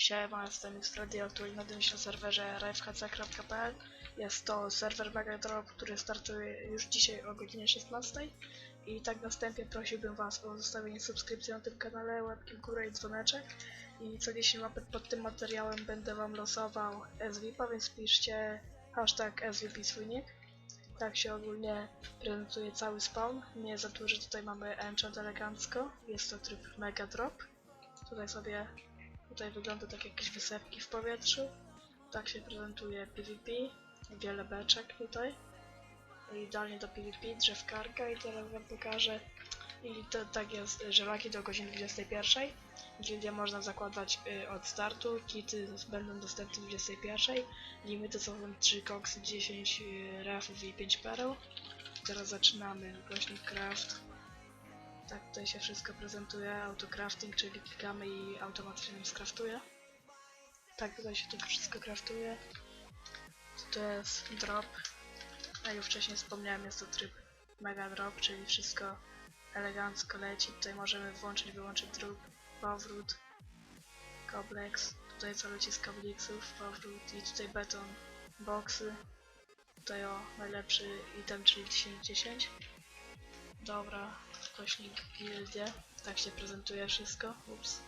Siema, jestem Xtradio, aktualnie na się na serwerze rfhc.pl Jest to serwer Megadrop, który startuje już dzisiaj o godzinie 16 i tak na wstępie prosiłbym Was o zostawienie subskrypcji na tym kanale, łapki w górę i dzwoneczek i co 10 łapek pod tym materiałem będę Wam losował SVP, więc piszcie hashtag SVP swój nick. Tak się ogólnie prezentuje cały spawn. Nie za duży, tutaj mamy enchant elegancko, jest to tryb Mega Drop. Tutaj sobie Tutaj wygląda tak jakieś wysepki w powietrzu. Tak się prezentuje PvP. Wiele beczek tutaj. Idealnie do PvP, drzewkarka i teraz wam pokażę. I to tak jest, że laki do godziny 21. Gildię można zakładać y, od startu, kity będą dostępne 21. Limity są 3 koksy, 10 y, i 5 pereł. Teraz zaczynamy. Głośnik craft. Tak tutaj się wszystko prezentuje, autocrafting, czyli klikamy i automatycznie nam skraftuje. Tak tutaj się to wszystko kraftuje. To jest drop. Jak już wcześniej wspomniałem, jest to tryb mega drop, czyli wszystko elegancko leci. Tutaj możemy włączyć, wyłączyć drop, powrót, koblex. Tutaj co leci z kabliksów, powrót i tutaj beton, boxy. Tutaj o najlepszy item, czyli 1010. Dobra, Kośnik gildie. Tak się prezentuje wszystko. Ups.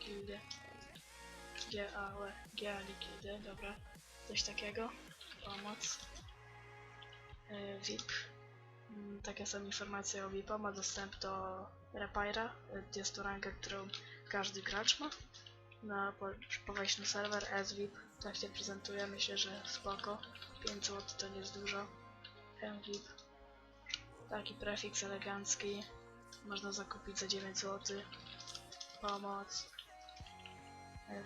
Gildie. G-A-L. G-A-L gildie, dobra. Coś takiego. Pomoc. Yy, VIP. Mm, Takie są informacje o VIP. Ma dostęp do Repira. Yy, Jest to ranga, którą każdy gracz ma. Na, po, po wejściu SVIP. Tak się prezentuje. Myślę, że spoko. 5 zł to nie jest dużo. MVIP. Taki prefiks elegancki. Można zakupić za 9 zł. Pomoc.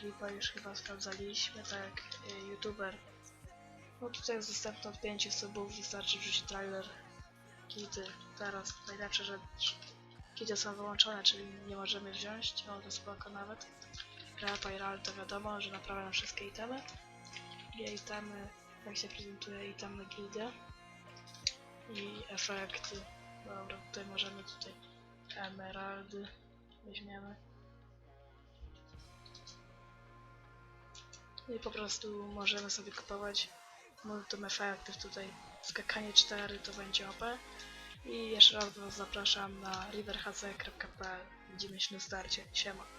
VIPa już chyba sprawdzaliśmy, tak y, youtuber. No tutaj jest dostępne od 5 subów, wystarczy wrzucić trailer. Kity. Teraz najlepsze, że kity są wyłączone, czyli nie możemy wziąć. O, to spoko nawet. Repair to wiadomo, że naprawiają wszystkie itemy. I itemy, jak się prezentuje itemy gildia i efekty. Dobra, tutaj możemy tutaj emeraldy weźmiemy. I po prostu możemy sobie kupować multum efektów tutaj. Skakanie 4 to będzie OP. I jeszcze raz Was zapraszam na riverhc.pl. Widzimy się na starcie. Siema.